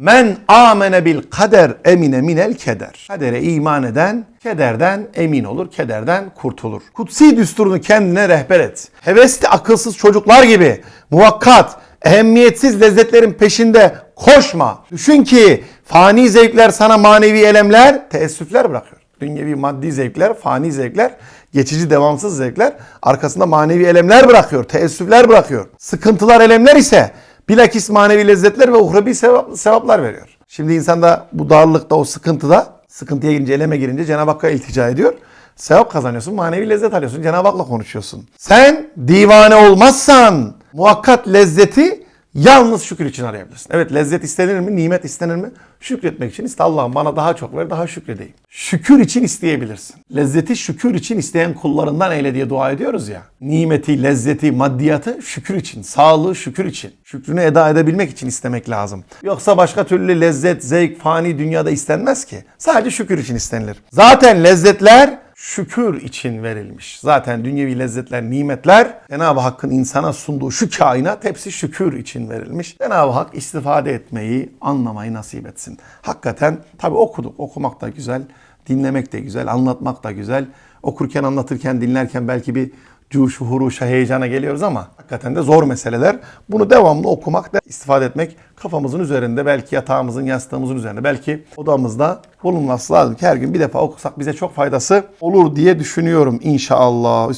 Men amene bil kader emine minel keder. Kadere iman eden kederden emin olur, kederden kurtulur. Kutsi düsturunu kendine rehber et. Hevesli akılsız çocuklar gibi muvakkat, ehemmiyetsiz lezzetlerin peşinde koşma. Düşün ki fani zevkler sana manevi elemler, teessüfler bırakıyor. Dünyevi maddi zevkler, fani zevkler, geçici devamsız zevkler arkasında manevi elemler bırakıyor, teessüfler bırakıyor. Sıkıntılar, elemler ise bilakis manevi lezzetler ve uhrevi sevap, sevaplar veriyor. Şimdi insan da bu darlıkta, o sıkıntıda, sıkıntıya girince, eleme girince Cenab-ı Hakk'a iltica ediyor. Sevap kazanıyorsun, manevi lezzet alıyorsun, Cenab-ı Hak'la konuşuyorsun. Sen divane olmazsan muhakkak lezzeti yalnız şükür için arayabilirsin. Evet lezzet istenir mi, nimet istenir mi? Şükretmek için iste Allah'ım bana daha çok ver, daha şükredeyim. Şükür için isteyebilirsin. Lezzeti şükür için isteyen kullarından eyle diye dua ediyoruz ya. Nimeti, lezzeti, maddiyatı şükür için, sağlığı şükür için. Şükrünü eda edebilmek için istemek lazım. Yoksa başka türlü lezzet, zevk, fani dünyada istenmez ki. Sadece şükür için istenilir. Zaten lezzetler şükür için verilmiş. Zaten dünyevi lezzetler, nimetler Cenab-ı Hakk'ın insana sunduğu şu kainat hepsi şükür için verilmiş. Cenab-ı Hak istifade etmeyi, anlamayı nasip etsin. Hakikaten tabi okuduk, okumak da güzel, dinlemek de güzel, anlatmak da güzel. Okurken, anlatırken, dinlerken belki bir cuşu, huruşa, heyecana geliyoruz ama hakikaten de zor meseleler. Bunu devamlı okumak, da istifade etmek kafamızın üzerinde, belki yatağımızın, yastığımızın üzerinde, belki odamızda bulunması lazım ki her gün bir defa okusak bize çok faydası olur diye düşünüyorum inşallah.